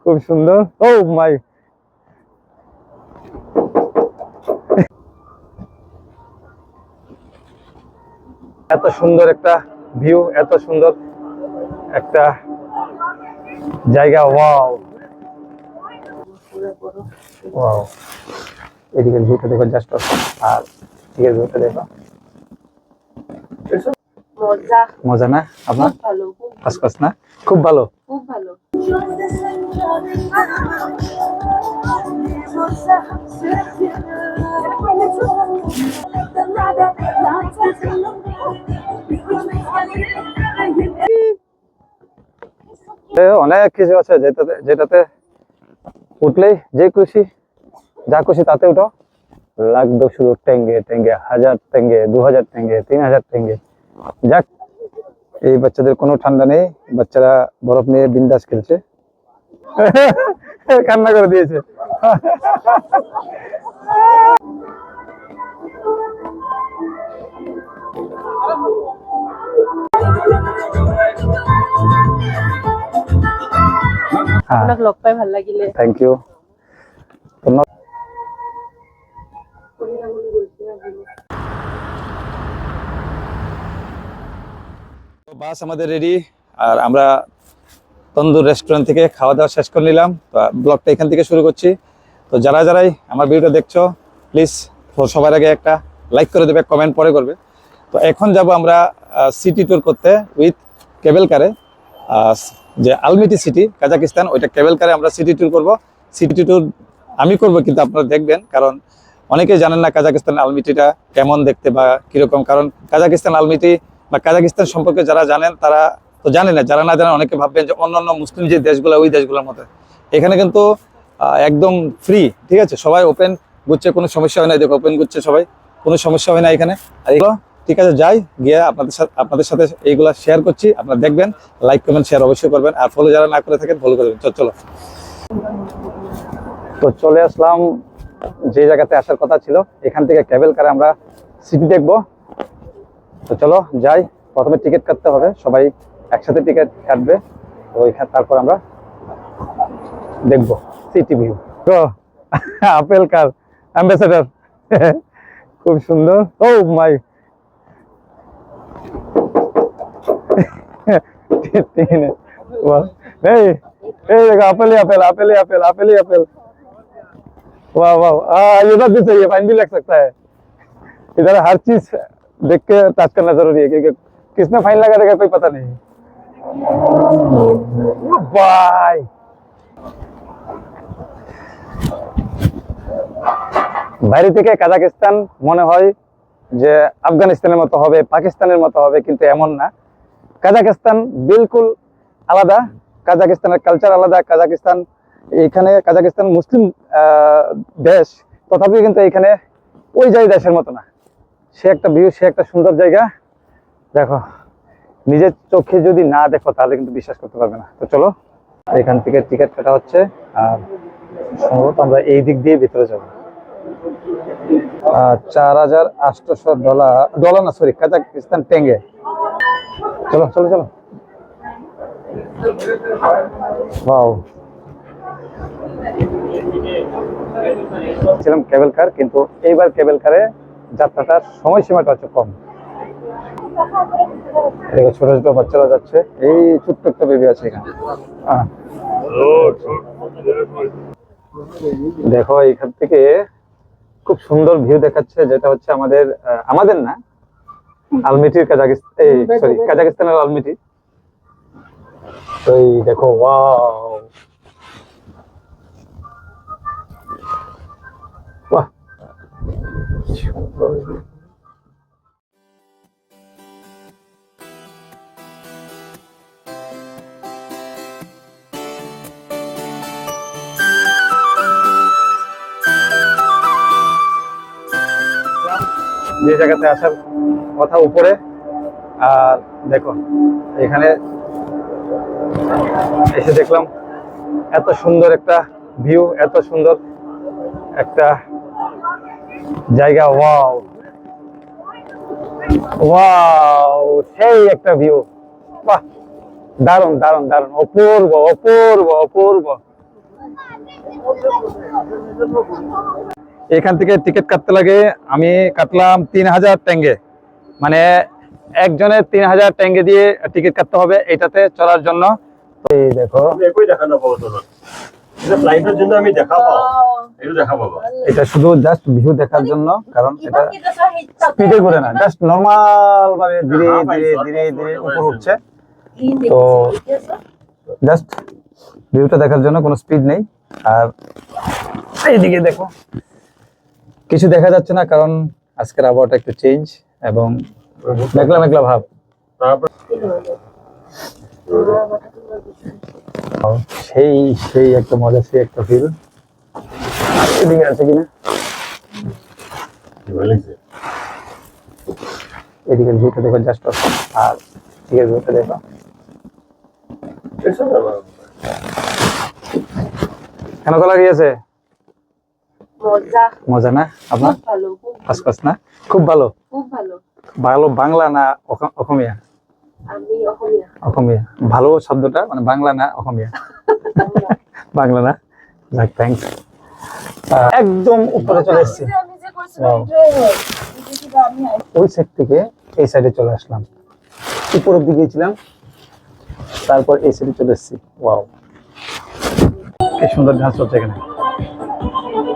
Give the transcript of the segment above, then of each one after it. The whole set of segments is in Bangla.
খুব সুন্দর। ও মাই এত সুন্দর একটা ভিউ এত সুন্দর একটা জায়গা ওয়াও ওয়াও এদিকে ভিউটা দেখো জাস্ট আর এদিকে ভিউটা দেখো। মজা। মজা না আপনার? খুব ভালো খুব খসখস না? খুব ভালো। খুব ভালো। অনেক কিছু আছে যেটাতে যেটাতে উঠলেই যে খুশি, যা খুশি তাতে উঠো। লাগবে শুধু টেঙ্গে টেঙ্গে হাজার টেঙ্গে দু হাজার টেঙ্গে তিন হাজার টেঙ্গে যাক। এই বাচ্চাদের কোনো ঠান্ডা নেই বাচ্চারা বরফ নিয়ে বিন্দাস খেলছে। কান্না করে দিয়েছে। আপোনাক লগ পাই ভালো লাগিলে। থ্যাংক ইউ বাস আমাদের রেডি আর আমরা তন্দুর রেস্টুরেন্ট থেকে খাওয়া দাওয়া শেষ করে নিলাম। তো ব্লগটা এখান থেকে শুরু করছি। তো যারা যারাই আমার ভিডিওটা দেখছ প্লিজ সবার আগে একটা লাইক করে দেবে কমেন্ট পরে করবে। তো এখন যাব আমরা সিটি ট্যুর করতে উইথ কেবল কারে যে আলমিটি সিটি কাজাকিস্তান ওইটা কেবল কারে আমরা সিটি ট্যুর করব। সিটি ট্যুর আমি করব কিন্তু আপনারা দেখবেন, কারণ অনেকেই জানেন না কাজাকিস্তান আলমিটিটা কেমন দেখতে বা কীরকম। কারণ কাজাকিস্তান আলমিটি বা কাজাকিস্তান সম্পর্কে যারা জানেন, তারা তো জানে না, যারা না জানেন অনেকে ভাববেন যে অন্যান্য মুসলিম যে দেশগুলো, ওই দেশগুলোর মতো। এখানে কিন্তু একদম ফ্রি ঠিক আছে? সবাই ওপেন গুচ্ছে কোনো সমস্যা হয় না। দেখো ওপেন গুচ্ছে সবাই, কোনো সমস্যা হয় না এখানে। আর এগুলো, ঠিক আছে, যাই, গিয়ে আপনাদের সাথে আপনাদের সাথে এইগুলা শেয়ার করছি, আপনারা দেখবেন লাইক কমেন্ট শেয়ার অবশ্যই করবেন। আর ফলো যারা না করে থাকেন ফলো করবেন চলো তো চলে আসলাম, যে জায়গাতে আসার কথা ছিল, এখান থেকে ক্যাবেল কারে আমরা সিটি দেখব। তো চলো যাই প্রথমে টিকিট কাটতে হবে সবাই একসাথে টিকিট কাটবে তো ওইখান তারপর আমরা দেখবো সিটি ভিউ তো আপেল কার অ্যাম্বাসেডার খুব সুন্দর ও মাই এই এই देखो apple ही apple apple ही apple apple ही apple वाह वाह हाँ ये बात भी सही है फाइन भी लग सकता है इधर हर चीज देख के टच करना जरूरी है क्योंकि किसमें फाइन लगा देगा कोई पता नहीं बाय বাইরে থেকে কাজাকিস্তান মনে হয় যে আফগানিস্তানের মতো হবে পাকিস্তানের মতো হবে কিন্তু এমন না কাজাকিস্তান বিলকুল আলাদা কাজাকিস্তানের কালচার আলাদা কাজাকিস্তান এখানে কাজাকিস্তান মুসলিম আহ, দেশ তথাপি কিন্তু এখানে ওই যাই দেশের মতো না সে একটা ভিউ সে একটা সুন্দর জায়গা। দেখো, নিজের চোখে যদি না দেখো, তাহলে কিন্তু বিশ্বাস করতে পারবে না। তো চলো, এখান থেকে টিকিট কাটা হচ্ছে, আর সম্ভবত আমরা এই দিক দিয়ে ভিতরে যাব। চার হাজার আটশোশো ডলার ডলার না সরি কাজাকিস্তান টেঙ্গে চলো চলো চলো। ছিলাম কেবল কার কিন্তু এইবার কেবল কারে যাত্রাটার সময়সীমাটা হচ্ছে কম। দেখো, ছোট ছোট বাচ্চারা যাচ্ছে। এই ছোট্ট একটা বেবি আছে এখানে। দেখো এখান থেকে খুব সুন্দর ভিউ দেখাচ্ছে, যেটা হচ্ছে আমাদের আমাদের না, আলমিটির কাজাকিস্তান, এই সরি কাজাকিস্তানের আলমিটি। তো এই দেখো ওয়াও যে জায়গাতে আসার কথা উপরে, আর দেখো, এখানে এসে দেখলাম এত সুন্দর একটা ভিউ এত সুন্দর একটা জায়গা, ওয়াও। ওয়াও, সেই একটা ভিউ বাহ, দারুণ দারুণ দারুণ। অপূর্ব অপূর্ব অপূর্ব। এখান থেকে টিকিট কাটতে লাগে, আমি কাটলাম তিন হাজার ট্যাঙ্গে মানে একজনের তিন হাজার ট্যাঙ্গে দিয়ে টিকিট কাটতে হবে, এটাতে চলার জন্য। দেখো। এটা ফ্লাইটের জন্য আমি দেখা পাওঁ এইটো দেখা পাবা এটা শুধু জাস্ট ভিউ দেখার জন্য কারণ এটা স্পিডে ঘুরে না জাস্ট নর্মাল ভাবে ধীরে ধীরে ধীরে ধীরে উপর উঠছে। তো জাস্ট ভিউটা দেখার জন্য কোনো স্পিড নেই। আর এইদিকে দেখো কিছু দেখা যাচ্ছে না কারণ আজকের আবহাওয়াটা একটু চেঞ্জ এবং মেঘলা মেঘলা ভাব। সেই সেই একটা মজা সেই একটা ফিল এদিকে আছে কিনা? ভিউটা দেখো জাস্ট আর এদিকের ভিউটা দেখো। কেন তো লাগিয়েছে মজা। মজা না? আপনার? খুব ভালো খুব না? খুব ভালো। খুব ভালো। ভালো বাংলা না অসমীয়া অসমীয়া। ভালো শব্দটা মানে বাংলা না অসমীয়া। বাংলা। না? যাক থ্যাংকস একদম উপরে চলে এসেছি। ওই সাইড থেকে এই সাইডে চলে আসলাম। উপর অব্দি গিয়েছিলাম তারপর এই সাইডে চলে এসেছি। ওয়াও কি সুন্দর ডান্স হচ্ছে এখানে।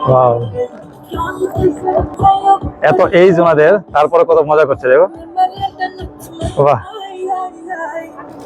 ওয়াও এত এই জোনাদের তারপরে কত মজা করছে দেখো। বাহ।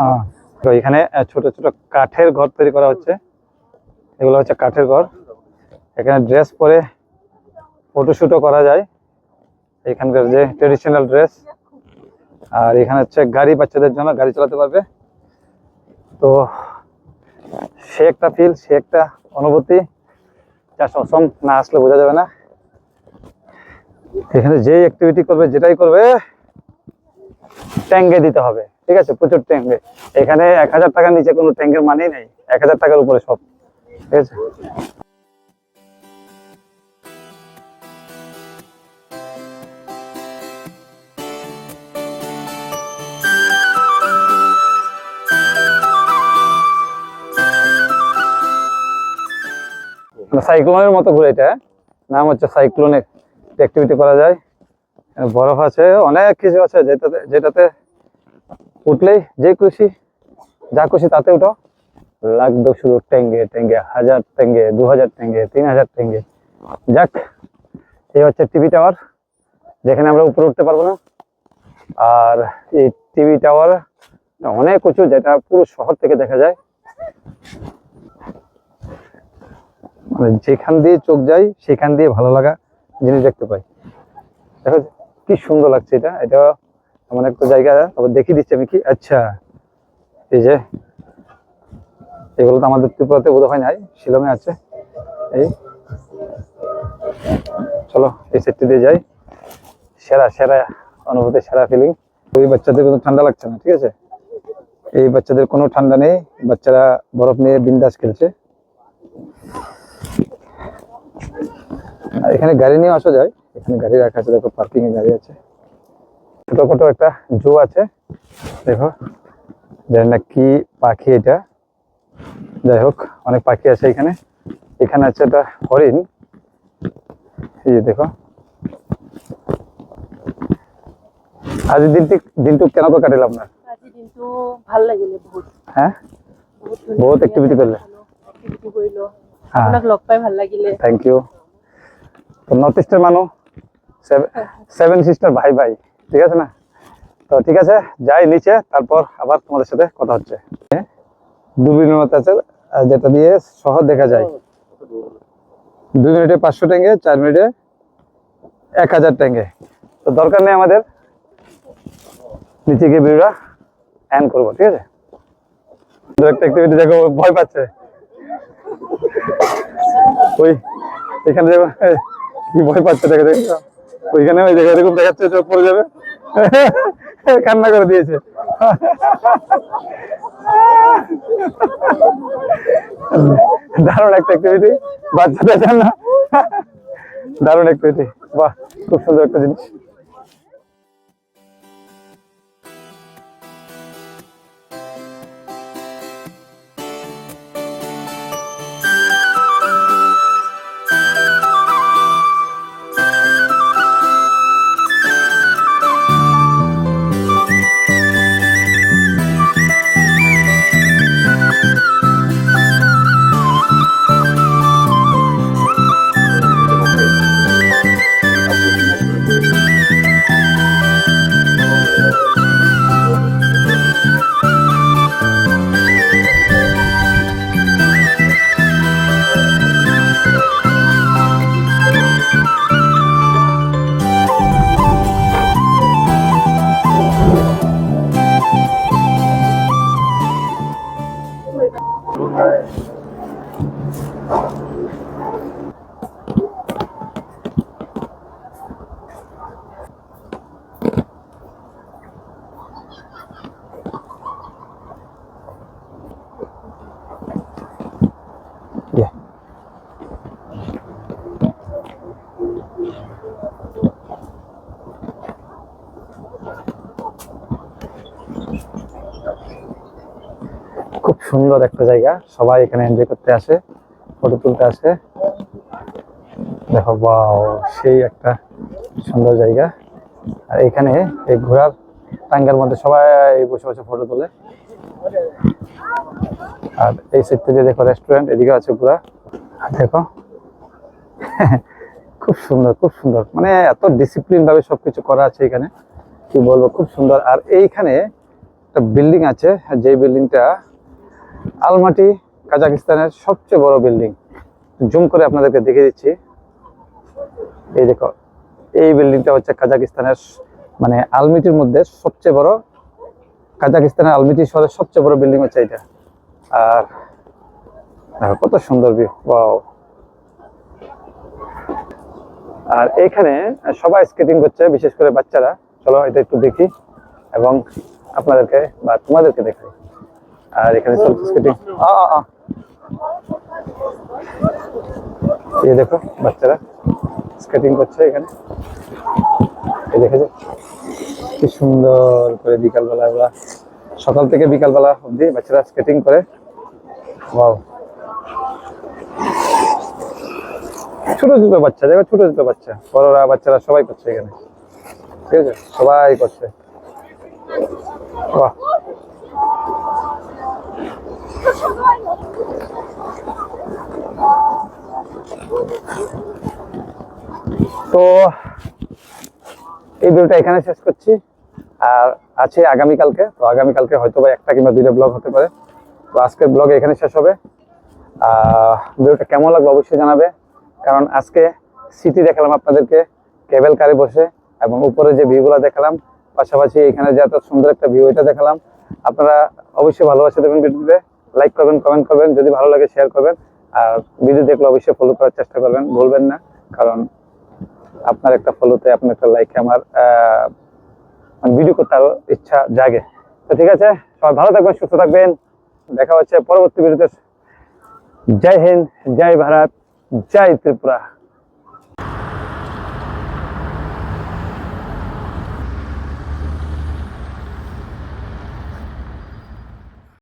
হ্যাঁ। তো এখানে ছোট ছোট কাঠের ঘর তৈরি করা হচ্ছে। এগুলো হচ্ছে কাঠের ঘর। এখানে ড্রেস পরে ফটোশুটও করা যায়। এখানকার যে ট্রেডিশনাল ড্রেস আর এখানে হচ্ছে গাড়ি, বাচ্চাদের জন্য গাড়ি চালাতে পারবে। তো সে একটা ফিল সে একটা অনুভূতি। যা অসম না আসলে বোঝা যাবে না। এখানে যে অ্যাক্টিভিটি করবে, যেটাই করবে ট্যাঙ্গে দিতে হবে, ঠিক আছে? প্রচুর ট্যাঙ্গে। এখানে এক হাজার টাকার নিচে কোনো ট্যাঙ্কের মানেই নেই, এক হাজার টাকার উপরে সব, ঠিক আছে? সাইক্লোনের মতো ঘুরে এটা হ্যাঁ? নাম হচ্ছে সাইক্লোনের অ্যাক্টিভিটি করা যায়। বরফ আছে অনেক কিছু আছে, যেটাতে যেটাতে উঠলেই যে খুশি, যা খুশি তাতে উঠো। লাগবে শুধু টেঙ্গে টেঙ্গে, হাজার টেঙ্গে, দু হাজার টেঙ্গে, তিন হাজার টেঙ্গে। যাক, এই হচ্ছে টিভি টাওয়ার, যেখানে আমরা উপরে উঠতে পারব না। আর এই টিভি টাওয়ার অনেক উঁচু, যেটা পুরো শহর থেকে দেখা যায়। মানে যেখান দিয়ে চোখ যায়, সেখান দিয়ে ভালো লাগা জিনিস দেখতে পাই। দেখো কি সুন্দর লাগছে এটা। এটা এমন একটা জায়গা আবার দেখিয়ে দিচ্ছি আমি কি। আচ্ছা এই যে, এগুলো তো আমাদের ত্রিপুরাতে বোধ হয় নাই, শিলংয়ে আছে। এই, চলো, এই সেটটি দিয়ে যাই। সেরা সেরা, অনুভূতি, সেরা ফিলিং ওই বাচ্চাদের কোনো ঠান্ডা লাগছে না, ঠিক আছে? এই বাচ্চাদের কোনো ঠান্ডা নেই, বাচ্চারা বরফ নিয়ে বিন্দাস খেলছে। আর এখানে গাড়ি নিয়ে আসা যায়। এখানে গাড়ি রাখা আছে দেখো পার্কিং এ গাড়ি আছে। ছোটখাটো একটা জু আছে দেখো। জানি না কি পাখি এটা। যাই হোক অনেক পাখি আছে এখানে। এখানে আছে একটা হরিণ। এই যে দেখো। আজি দিনটি দিনটো কেনেকৈ কাটিল আপোনাৰ আজি দিনটো ভালো লাগিলে বহুত। হ্যাঁ? বহুত বহুত activity কৰিলে। এক্টিভিটি কৰিলো হ্যাঁ। আপোনাক লগ পাই ভালো লাগিলে। ইউ তো নর্থ ইস্টের মানুষ সেভেন সিস্টার ভাই ভাই ঠিক আছে না? তো ঠিক আছে যাই নিচে তারপর আবার তোমাদের সাথে কথা হচ্ছে। দূরবীনের মতো আছে যেটা দিয়ে শহর দেখা যায়। দুই মিনিটে পাঁচশো ট্যাঙ্গে চার মিনিটে এক হাজার ট্যাঙ্গে তো দরকার নেই আমাদের। নিচে গিয়ে ভিড়রা অ্যান করব ঠিক আছে? একটা অ্যাক্টিভিটি দেখো ভয় পাচ্ছে। ওই এখানে দেখো কি ভয় পাচ্ছে দেখে দেখো। ওইখানে ওই জায়গায় এরকম দেখাচ্ছে চোখ পড়ে যাবে। কান্না করে দিয়েছে। দারুণ একটা অ্যাক্টিভিটি বাচ্চাদের জন্য। দারুণ অ্যাক্টিভিটি বাহ, খুব সুন্দর একটা জিনিস। সুন্দর একটা জায়গা। সবাই এখানে এনজয় করতে আসে ফটো তুলতে আসে। দেখো বাও সেই একটা সুন্দর জায়গা। আর এখানে এই ঘোড়ার টাঙ্গার মধ্যে সবাই বসে বসে ফটো তোলে। আর এই সাইড থেকে দেখো রেস্টুরেন্ট এদিকে আছে ঘোড়া। দেখো, খুব সুন্দর খুব সুন্দর। মানে এত ডিসিপ্লিন ভাবে সবকিছু করা আছে এখানে। কি বলব, খুব সুন্দর। আর এইখানে একটা বিল্ডিং আছে যে বিল্ডিংটা আলমাটি কাজাকিস্তানের সবচেয়ে বড় বিল্ডিং। জুম করে আপনাদেরকে দেখে দিচ্ছি। এই দেখো, এই বিল্ডিংটা হচ্ছে কাজাকিস্তানের মানে আলমিটির মধ্যে সবচেয়ে বড়, কাজাকিস্তানের আলমিটি শহরের সবচেয়ে বড় বিল্ডিং হচ্ছে এটা আর কত সুন্দর ভিউ ওয়াও আর এখানে সবাই স্কেটিং করছে, বিশেষ করে বাচ্চারা। চলো এটা একটু দেখি এবং আপনাদেরকে বা তোমাদেরকে দেখাই। আর এখানে চলছে স্কেটিং। এই দেখো বাচ্চারা স্কেটিং করছে এখানে। এই দেখেছ কি সুন্দর করে বিকালবেলা ওরা সকাল থেকে বিকালবেলা অবধি বাচ্চারা স্কেটিং করে। ওয়াও ছোট ছোট বাচ্চা দেখো ছোট ছোট বাচ্চা। বড়রা বাচ্চারা সবাই করছে এখানে। ঠিক আছে? সবাই করছে। বাহ তো এই ভিডিওটা এখানে শেষ করছি। আর আছে আগামীকালকে। তো আগামীকালকে হয়তো বা একটা কিংবা দুইটা ব্লগ হতে পারে। তো আজকের ব্লগ এখানে শেষ হবে। ভিডিওটা কেমন লাগল অবশ্যই জানাবে। কারণ আজকে সিটি দেখালাম আপনাদেরকে কেবল কারে বসে, এবং উপরে যে ভিউগুলো দেখালাম, পাশাপাশি এখানে যে এত সুন্দর একটা ভিউ এটা দেখালাম। আপনারা অবশ্যই ভালোবাসা দেবেন ভিডিওতে লাইক করবেন কমেন্ট করবেন, যদি ভালো লাগে শেয়ার করবেন, আর ভিডিও দেখলে অবশ্যই ফলো করার চেষ্টা করবেন, ভুলবেন না, কারণ আপনার একটা ফলোতে আপনার একটা লাইকে আমার ভিডিও করতে আরও ইচ্ছা জাগে। তো ঠিক আছে, সবাই ভালো থাকবেন, সুস্থ থাকবেন, দেখা হচ্ছে পরবর্তী ভিডিওতে জয় হিন্দ, জয় ভারত, জয় ত্রিপুরা।